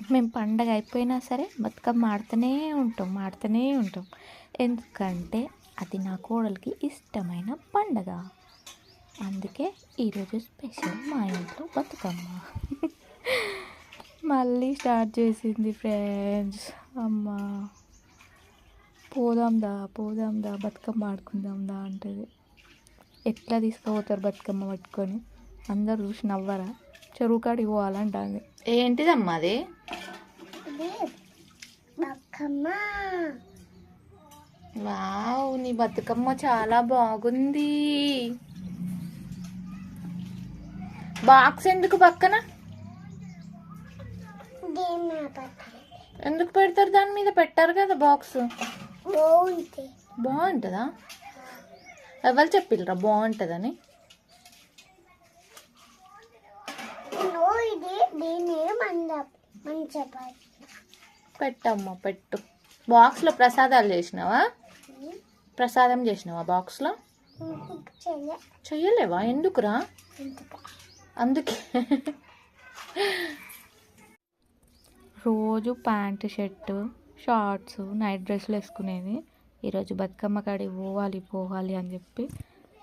మేము పండగ అయిపోయినా సరే బతుకమ్మ ఆడుతూనే ఉంటాం ఆడుతూనే ఉంటాం. ఎందుకంటే అది నా కోడలికి ఇష్టమైన పండగ. అందుకే ఈరోజు స్పెషల్ మా ఇంట్లో బతుకమ్మ. మళ్ళీ స్టార్ట్ చేసింది ఫ్రెండ్స్. అమ్మ పోదాందా పోదాందా బతుకమ్మ ఆడుకుందాందా అంటది. ఎట్లా తీసుకుపోతారు బతుకమ్మ పట్టుకొని? అందరు చూసి నవ్వరా? చెరువు కాడికి పోవాలంటుంది. ఏంటిదమ్మా అది? వావ్ నీ బతుకమ్మ చాలా బాగుంది. బాక్స్ ఎందుకు పక్కన? ఎందుకు పెడతారు దాని మీద? పెట్టారు కదా బాక్స్. బాగుంటుందా? ఎవరు చెప్పిల్లరా బాగుంటుందని నువ్వు ఇది దీన్ని మంద మంచపాలి పెట్టమ్మా పెట్టు. బాక్స్లో ప్రసాదాలు చేసినావా? ప్రసాదం చేసినావా బాక్స్లో? చెయ్య. చెయ్యలేవా? ఎందుకురా? అందుకే. రోజు ప్యాంట్ షర్ట్ షార్ట్స్ నైట్ డ్రెస్లు వేసుకునేది. ఈరోజు బతుకమ్మ కాడికి పోవాలి పోవాలి అని చెప్పి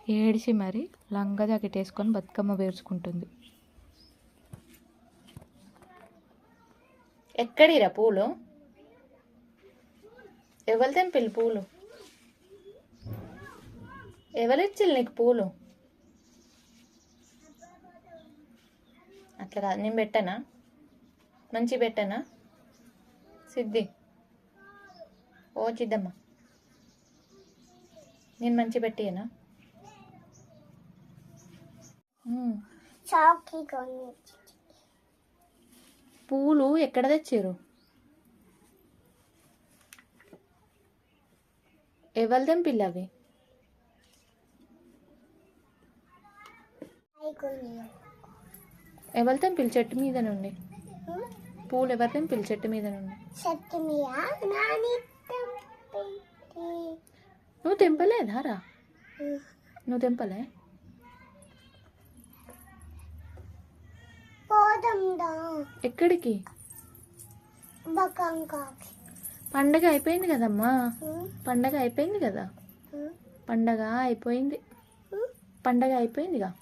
ఏడిచి మరి లంగా జాకెట్ వేసుకొని బతుకమ్మ పేర్చుకుంటుంది. ఎక్కడిరా పూలు? ఎవరు తెంపిల్లు పూలు. ఎవరు నీకు పూలు? అట్లా కాదు నేను పెట్టనా? మంచి పెట్టనా? సిద్ధి. ఓ చిద్దమ్మ. నేను మంచి పెట్టియనా? చాకీ పూలు ఎక్కడ తెచ్చారు? ఎవరు తెంపిల్లు అవి? ఎవరు తెంపిల్లు? చెట్టు మీద నుండి. పూలు ఎవరు తెంపిల్లు? చెట్టు మీద నుండి. నువ్వు తెంపలేదా రా నువ్వు తెంపలే పోదందా ఎక్కడికి? పండగ అయిపోయింది కదమ్మా. పండగ అయిపోయింది కదా. పండగ అయిపోయింది. పండగ అయిపోయిందిగా.